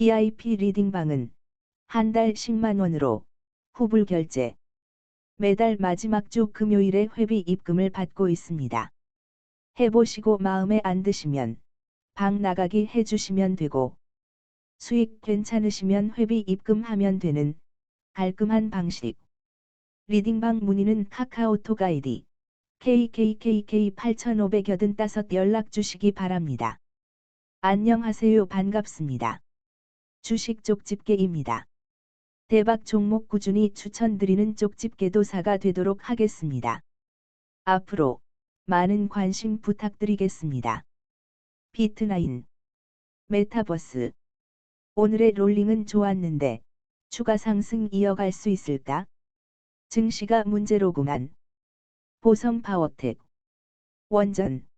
VIP 리딩방은 한 달 10만원으로 후불 결제. 매달 마지막 주 금요일에 회비 입금을 받고 있습니다. 해보시고 마음에 안 드시면 방 나가기 해주시면 되고 수익 괜찮으시면 회비 입금하면 되는 깔끔한 방식. 리딩방 문의는 카카오톡 아이디 KKKK 8585 연락 주시기 바랍니다. 안녕하세요 반갑습니다. 주식 쪽집게입니다. 대박 종목 꾸준히 추천드리는 쪽집게도사가 되도록 하겠습니다. 앞으로 많은 관심 부탁드리겠습니다. 비트나인 메타버스 오늘의 롤링은 좋았는데 추가 상승 이어갈 수 있을까? 증시가 문제로구만. 보성 파워텍 원전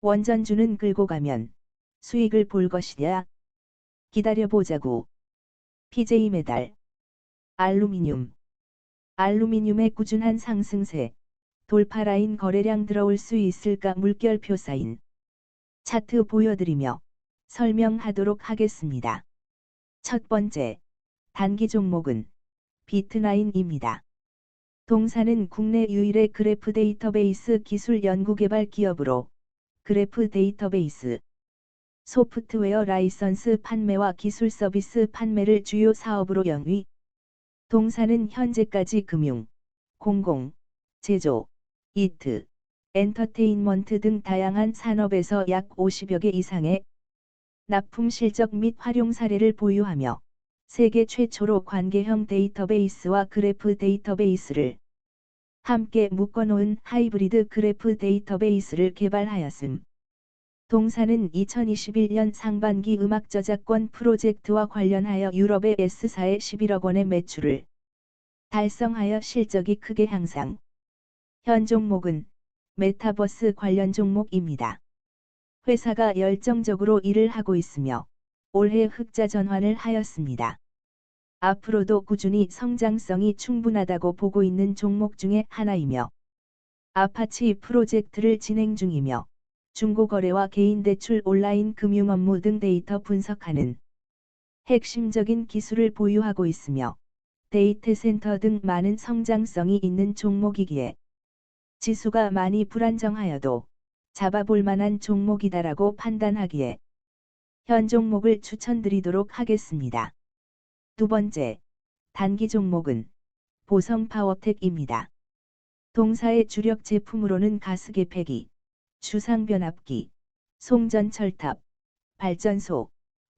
원전주는 끌고 가면 수익을 볼 것이냐? 기다려보자고. PJ 메달 알루미늄 알루미늄의 꾸준한 상승세 돌파 라인 거래량 들어올 수 있을까 물결표 사인 차트 보여드리며 설명하도록 하겠습니다. 첫 번째 단기 종목은 비트나인입니다. 동사는 국내 유일의 그래프 데이터베이스 기술 연구개발 기업으로 그래프 데이터베이스 소프트웨어 라이선스 판매와 기술 서비스 판매를 주요 사업으로 영위. 동사는 현재까지 금융, 공공, 제조, 이트, 엔터테인먼트 등 다양한 산업에서 약 50여 개 이상의 납품 실적 및 활용 사례를 보유하며 세계 최초로 관계형 데이터베이스와 그래프 데이터베이스를 함께 묶어놓은 하이브리드 그래프 데이터베이스를 개발하였음. 동사는 2021년 상반기 음악 저작권 프로젝트와 관련하여 유럽의 S사의 11억 원의 매출을 달성하여 실적이 크게 향상. 현 종목은 메타버스 관련 종목입니다. 회사가 열정적으로 일을 하고 있으며 올해 흑자 전환을 하였습니다. 앞으로도 꾸준히 성장성이 충분하다고 보고 있는 종목 중의 하나이며 아파치 프로젝트를 진행 중이며 중고거래와 개인대출 온라인 금융 업무 등 데이터 분석하는 핵심적인 기술을 보유하고 있으며 데이터 센터 등 많은 성장성이 있는 종목이기에 지수가 많이 불안정하여도 잡아볼 만한 종목이다라고 판단하기에 현 종목을 추천드리도록 하겠습니다. 두 번째, 단기 종목은 보성 파워텍입니다. 동사의 주력 제품으로는 가스계 폐기, 주상변압기, 송전철탑, 발전소,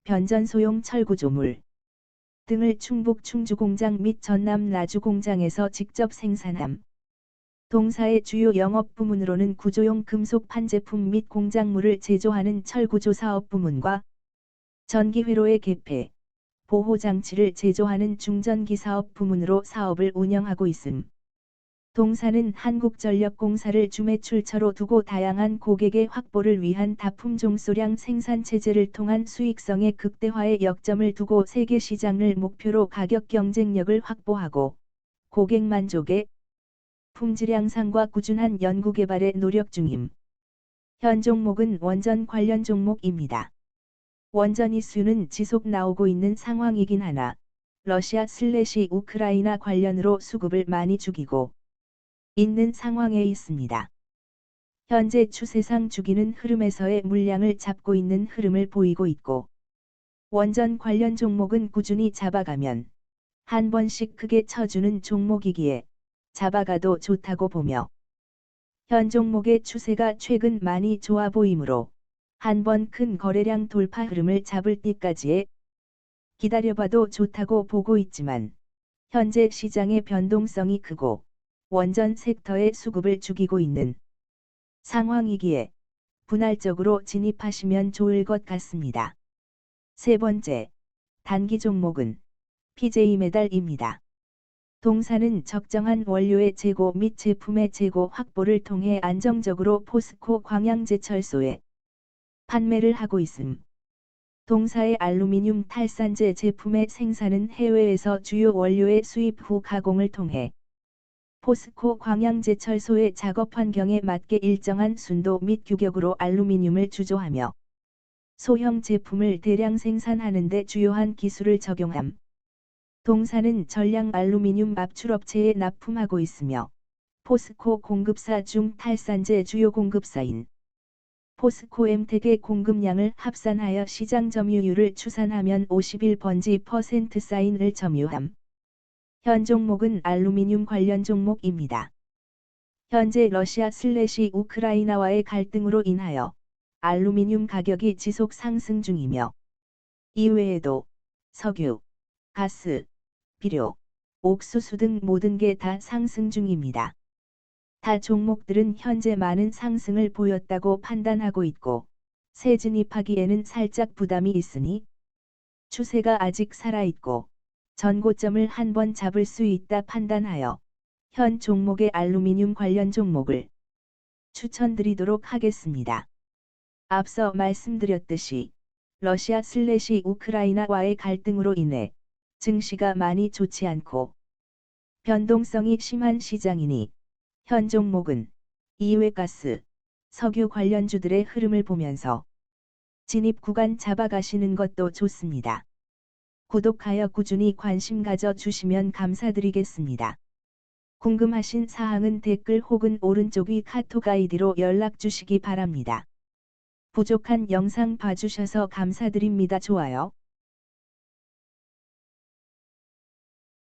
변전소용 철구조물 등을 충북 충주공장 및 전남 나주공장에서 직접 생산함. 동사의 주요 영업 부문으로는 구조용 금속 판제품 및 공작물을 제조하는 철구조 사업 부문과 전기회로의 개폐, 보호장치를 제조하는 중전기 사업 부문으로 사업을 운영하고 있음. 동사는 한국전력공사를 주매출처로 두고 다양한 고객의 확보를 위한 다품 종 소량 생산 체제를 통한 수익성의 극대화에 역점을 두고 세계 시장을 목표로 가격 경쟁력을 확보하고 고객 만족에 품질 향상과 꾸준한 연구개발에 노력 중임. 현 종목은 원전 관련 종목입니다. 원전 이슈는 지속 나오고 있는 상황이긴 하나 러시아 슬래시 우크라이나 관련으로 수급을 많이 죽이고 있는 상황에 있습니다. 현재 추세상 죽이는 흐름에서의 물량을 잡고 있는 흐름을 보이고 있고 원전 관련 종목은 꾸준히 잡아가면 한 번씩 크게 쳐주는 종목이기에 잡아가도 좋다고 보며 현 종목의 추세가 최근 많이 좋아 보이므로 한 번 큰 거래량 돌파 흐름을 잡을 때까지의 기다려봐도 좋다고 보고 있지만 현재 시장의 변동성이 크고 원전 섹터의 수급을 죽이고 있는 상황이기에 분할적으로 진입하시면 좋을 것 같습니다. 세 번째, 단기 종목은 PJ 메달입니다. 동사는 적정한 원료의 재고 및 제품의 재고 확보를 통해 안정적으로 포스코 광양제철소에 판매를 하고 있음. 동사의 알루미늄 탈산제 제품의 생산은 해외에서 주요 원료의 수입 후 가공을 통해 포스코 광양제철소의 작업 환경에 맞게 일정한 순도 및 규격으로 알루미늄을 주조하며 소형 제품을 대량 생산하는 데 주요한 기술을 적용함. 동사는 전량 알루미늄 압출업체에 납품하고 있으며 포스코 공급사 중 탈산제 주요 공급사인 포스코 엠텍의 공급량을 합산하여 시장 점유율을 추산하면 51번지 퍼센트 사인을 점유함. 현 종목은 알루미늄 관련 종목입니다. 현재 러시아 슬래시 우크라이나와의 갈등으로 인하여 알루미늄 가격이 지속 상승 중이며 이외에도 석유, 가스, 비료, 옥수수 등 모든 게 다 상승 중입니다. 타 종목들은 현재 많은 상승을 보였다고 판단하고 있고 새 진입하기에는 살짝 부담이 있으니 추세가 아직 살아있고 전고점을 한 번 잡을 수 있다 판단하여 현 종목의 알루미늄 관련 종목을 추천드리도록 하겠습니다. 앞서 말씀드렸듯이 러시아 슬래시 우크라이나와의 갈등으로 인해 증시가 많이 좋지 않고 변동성이 심한 시장이니 현 종목은 이외가스, 석유 관련주들의 흐름을 보면서 진입 구간 잡아가시는 것도 좋습니다. 구독하여 꾸준히 관심 가져 주시면 감사드리겠습니다. 궁금하신 사항은 댓글 혹은 오른쪽 위 카톡 아이디로 연락 주시기 바랍니다. 부족한 영상 봐주셔서 감사드립니다. 좋아요.